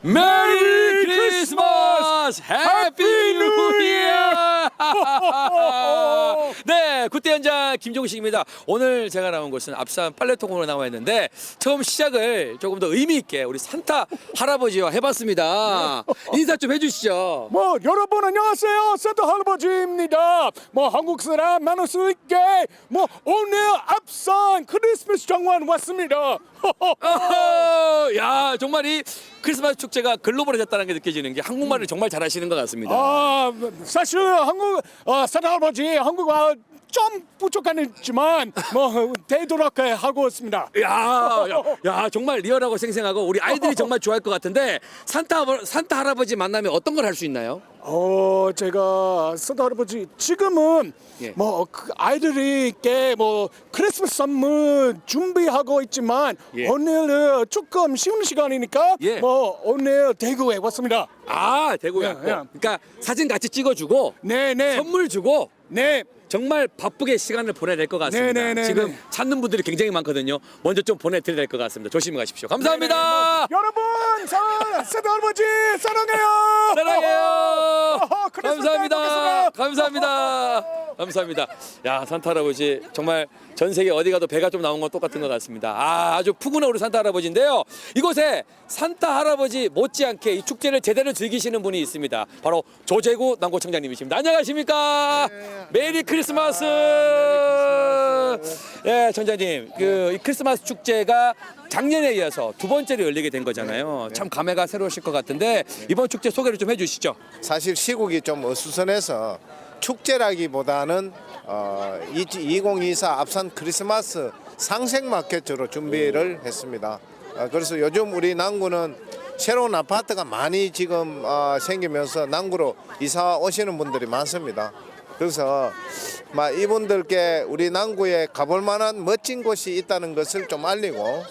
메리 크리스 굿대 현장 김종식입니다. 오늘 제가 나온 곳은 앞산 빨래통으로 나와 있는데 처음 시작을 조금 더 의미 있게 우리 산타 할아버지와 해봤습니다. 인사 좀 해주시죠. 뭐 여러분 안녕하세요 센터 할아버지입니다 뭐 한국 사람 만날 수 있게 뭐 오늘 앞산 크리스마스 정원 왔습니다 어허, 야, 정말 이 크리스마스 축제가 글로벌해졌다는 게 느껴지는 게 한국말을 정말 잘하시는 것 같습니다. 아 사실 한국 어, 센터 할아버지 한국어 좀 부족하지만 뭐 되도록 하고 있습니다 야, 야, 야, 정말 리얼하고 생생하고 우리 아이들이 정말 좋아할 것 같은데 산타 할- 산타 할아버지 만나면 어떤 걸 할 수 있나요? 어 제가 센터 할아버지 지금은 예. 뭐그 아이들이께 뭐 크리스마스 선물 준비하고 있지만 예. 오늘은 조금 쉬운 시간이니까 예. 뭐 오늘 대구에 왔습니다. 아, 대구에 예, 왔고. 예. 그러니까 사진 같이 찍어주고 네네 선물 주고 네. 정말 바쁘게 시간을 보내야 될 것 같습니다. 네, 네, 네, 지금 네. 찾는 분들이 굉장히 많거든요. 먼저 좀 보내드려야 될 것 같습니다. 조심히 가십시오. 감사합니다. 여러분 사, 센터 할아버지 사랑해요. 사랑해요. 크리스마스 감사합니다. 때 감사합니다. 감사합니다. 야 산타 할아버지 정말 전 세계 어디 가도 배가 좀 나온 건 똑같은 것 같습니다. 아 아주 푸근한 우리 산타 할아버지인데요. 이곳에 산타 할아버지 못지않게 이 축제를 제대로 즐기시는 분이 있습니다. 바로 조재구 남고청장님이십니다. 안녕하십니까? 메리 크리스마스. 예, 청장님, 그 이 크리스마스 축제가 작년에 이어서 두 번째로 열리게 된 거잖아요. 참 감회가 새로우실 것 같은데 이번 축제 소개를 좀 해주시죠. 사실 시국이 좀 어수선해서 축제라기보다는 어, 2024 앞산 크리스마스 상생 마켓으로 준비를 했습니다. 어, 그래서 요즘 우리 남구는 새로운 아파트가 많이 지금 어, 생기면서 남구로 이사 오시는 분들이 많습니다. 그래서 막 이분들께 우리 남구에 가볼 만한 멋진 곳이 있다는 것을 좀 알리고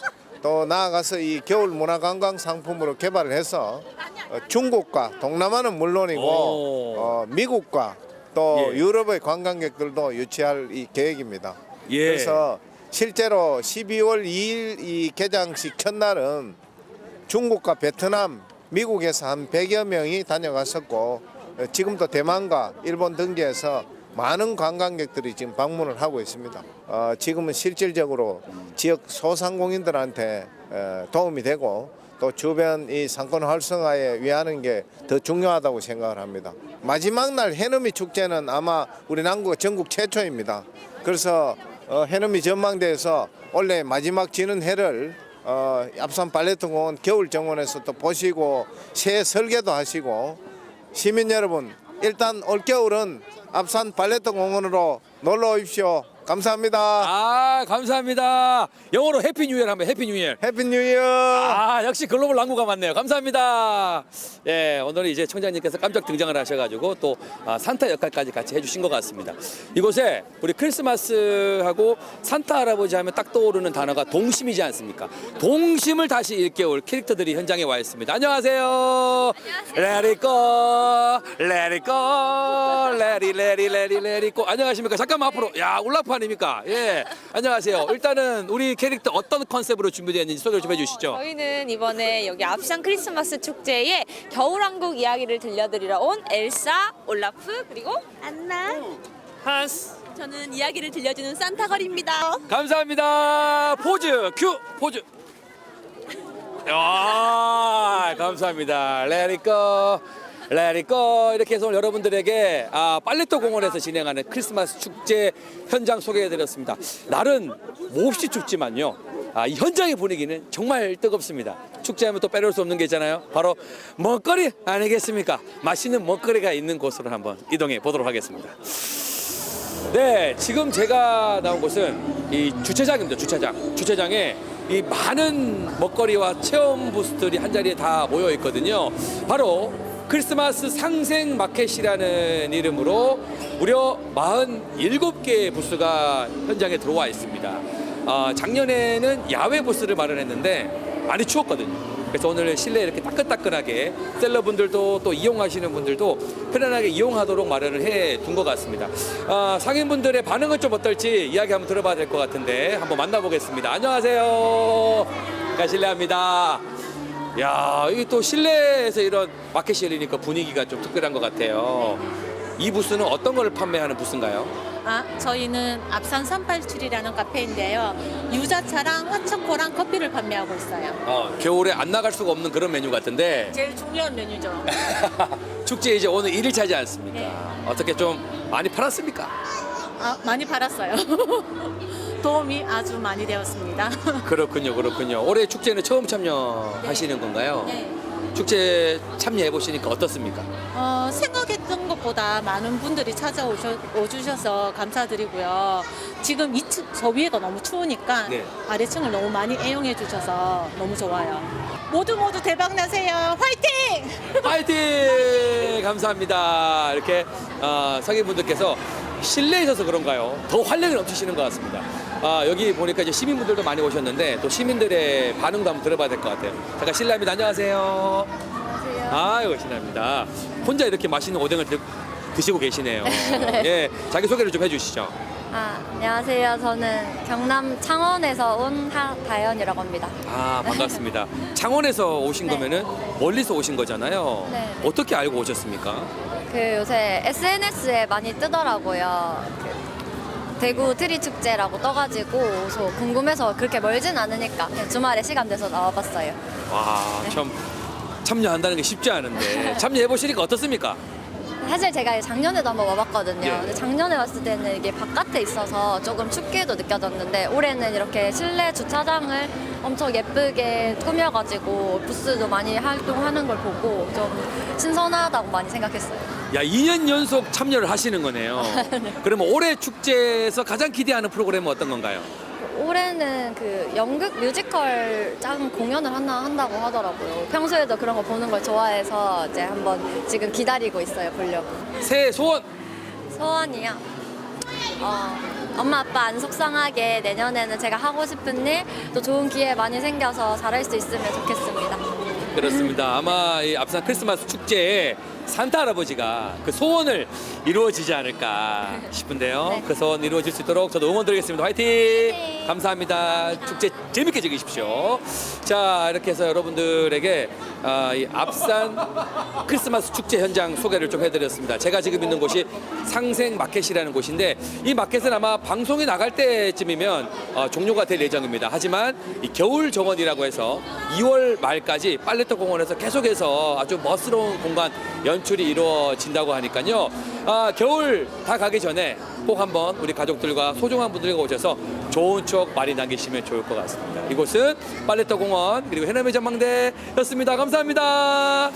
또 나아가서 이 겨울 문화관광 상품으로 개발을 해서 어, 중국과 동남아는 물론이고 오. 어, 미국과 또 예. 유럽의 관광객들도 유치할 이 계획입니다. 예. 그래서 실제로 12월 2일 이 개장식 첫날은 중국과 베트남, 미국에서 한 100여 명이 다녀갔었고 어, 지금도 대만과 일본 등지에서 많은 관광객들이 지금 방문을 하고 있습니다. 어, 지금은 실질적으로 지역 소상공인들한테 어, 도움이 되고 또 주변 이 상권 활성화에 위하는 게 더 중요하다고 생각을 합니다. 마지막 날 해넘이 축제는 아마 우리 남구가 전국 최초입니다. 그래서 어, 해넘이 전망대에서 원래 마지막 지는 해를 어, 앞산 발레트 공원 겨울 정원에서 또 보시고 새 설계도 하시고 시민 여러분 일단 올겨울은 앞산 발레트 공원으로 놀러 오십시오. 감사합니다. 아 감사합니다. 영어로 해피 뉴이얼 한번 해피 뉴이얼. 해피 뉴 이어. 아 역시 글로벌 랑구가 맞네요. 감사합니다. 예 오늘 이제 청장님께서 깜짝 등장을 하셔가지고 또 아, 산타 역할까지 같이 해주신 것 같습니다. 이곳에 우리 크리스마스하고 산타 할아버지 하면 딱 떠오르는 단어가 동심이지 않습니까? 동심을 다시 일깨울 캐릭터들이 현장에 와 있습니다. 안녕하세요. Let it go, let it go, let it, let it, let it, let it go. 안녕하십니까? 잠깐만 앞으로. 야 올라프 아닙니까? 예. 안녕하세요. 일단은 우리 캐릭터 어떤 컨셉으로 준비되어 있는지 소개를 좀 해주시죠. 저희는 이번에 여기 앞산 크리스마스 축제에 겨울왕국 이야기를 들려드리러 온 엘사, 올라프 그리고 안나. 한스. 저는 이야기를 들려주는 산타걸입니다. 감사합니다. 포즈 큐 포즈. 아 감사합니다. Let it go. Go. 이렇게 해서 오늘 여러분들에게 아, 빨래터 공원에서 진행하는 크리스마스 축제 현장 소개해드렸습니다. 날은 몹시 춥지만요. 아, 이 현장의 분위기는 정말 뜨겁습니다. 축제하면 또 빼놓을 수 없는 게 있잖아요. 바로 먹거리 아니겠습니까? 맛있는 먹거리가 있는 곳으로 한번 이동해 보도록 하겠습니다. 네, 지금 제가 나온 곳은 이 주차장입니다. 주차장. 주차장에 이 많은 먹거리와 체험 부스들이 한 자리에 다 모여 있거든요. 바로 크리스마스 상생 마켓이라는 이름으로 무려 47개의 부스가 현장에 들어와 있습니다. 아, 작년에는 야외 부스를 마련했는데 많이 추웠거든요. 그래서 오늘 실내 이렇게 따끈따끈하게 셀러분들도 또 이용하시는 분들도 편안하게 이용하도록 마련을 해 둔 것 같습니다. 아, 상인분들의 반응은 좀 어떨지 이야기 한번 들어봐야 될 것 같은데 한번 만나보겠습니다. 안녕하세요. 가 실례합니다. 야, 이게 또 실내에서 이런 마켓이 열리니까 분위기가 좀 특별한 것 같아요. 이 부스는 어떤 걸 판매하는 부스인가요? 아, 저희는 앞산 387이라는 카페인데요. 유자차랑 핫초코랑 커피를 판매하고 있어요. 어, 겨울에 안 나갈 수가 없는 그런 메뉴 같은데 제일 중요한 메뉴죠. 축제 이제 오늘 1일차지 않습니까? 네. 어떻게 좀 많이 팔았습니까? 아, 많이 팔았어요. 도움이 아주 많이 되었습니다. 그렇군요, 그렇군요. 올해 축제는 처음 참여하시는 건가요? 네. 축제 참여해 보시니까 어떻습니까? 어, 생각했던 것보다 많은 분들이 찾아오셔서 감사드리고요. 지금 2층, 저 위에가 너무 추우니까 네. 아래층을 너무 많이 애용해 주셔서 너무 좋아요. 모두 모두 대박 나세요. 화이팅! 파이팅! 감사합니다. 이렇게 어, 성인분들께서 실내에 있어서 그런가요? 더 활력이 넘치시는 것 같습니다. 아, 여기 보니까 이제 시민분들도 많이 오셨는데 또 시민들의 반응도 한번 들어봐야 될 것 같아요. 잠깐 실례합니다. 안녕하세요. 안녕하세요. 아유, 실례합니다. 혼자 이렇게 맛있는 오뎅을 드, 드시고 계시네요. 예, 자기 소개를 좀 해주시죠. 아, 안녕하세요. 저는 경남 창원에서 온 하다연이라고 합니다. 아, 반갑습니다. 창원에서 오신 네. 거면은 멀리서 오신 거잖아요. 네. 어떻게 알고 오셨습니까? 그 요새 SNS에 많이 뜨더라고요. 그 대구 트리 축제라고 떠가지고 그래서 궁금해서 그렇게 멀진 않으니까 그냥 주말에 시간 돼서 나와봤어요. 와, 참 참여한다는 게 쉽지 않은데 참여해 보시니까 어떻습니까? 사실 제가 작년에도 한번 와봤거든요. 예. 근데 작년에 왔을 때는 이게 바깥에 있어서 조금 춥게도 느껴졌는데 올해는 이렇게 실내 주차장을 엄청 예쁘게 꾸며가지고 부스도 많이 활동하는 걸 보고 좀 신선하다고 많이 생각했어요. 야, 2년 연속 참여를 하시는 거네요. 그러면 올해 축제에서 가장 기대하는 프로그램은 어떤 건가요? 올해는 그 연극 뮤지컬 짠 공연을 하나 한다고 하더라고요. 평소에도 그런 거 보는 걸 좋아해서 이제 한번 지금 기다리고 있어요, 보려고. 새해 소원! 소원이요. 어, 엄마 아빠 안 속상하게 내년에는 제가 하고 싶은 일 또 좋은 기회 많이 생겨서 잘할 수 있으면 좋겠습니다. 그렇습니다. 아마 이 앞산 크리스마스 축제에 산타 할아버지가 그 소원을 이루어지지 않을까 싶은데요. 네. 그 소원 이루어질 수 있도록 저도 응원 드리겠습니다. 화이팅! 감사합니다. 축제 재밌게 즐기십시오. 자, 이렇게 해서 여러분들에게 아, 이 앞산 크리스마스 축제 현장 소개를 좀 해드렸습니다. 제가 지금 있는 곳이 상생 마켓이라는 곳인데 이 마켓은 아마 방송이 나갈 때쯤이면 어, 종료가 될 예정입니다. 하지만 이 겨울 정원이라고 해서 2월 말까지 빨래터 공원에서 계속해서 아주 멋스러운 공간 연출이 이루어진다고 하니까요. 아, 겨울 다 가기 전에 꼭 한번 우리 가족들과 소중한 분들과 오셔서 좋은 추억 많이 남기시면 좋을 것 같습니다. 이곳은 빨래터 공원 그리고 해남의 전망대였습니다. 감사합니다.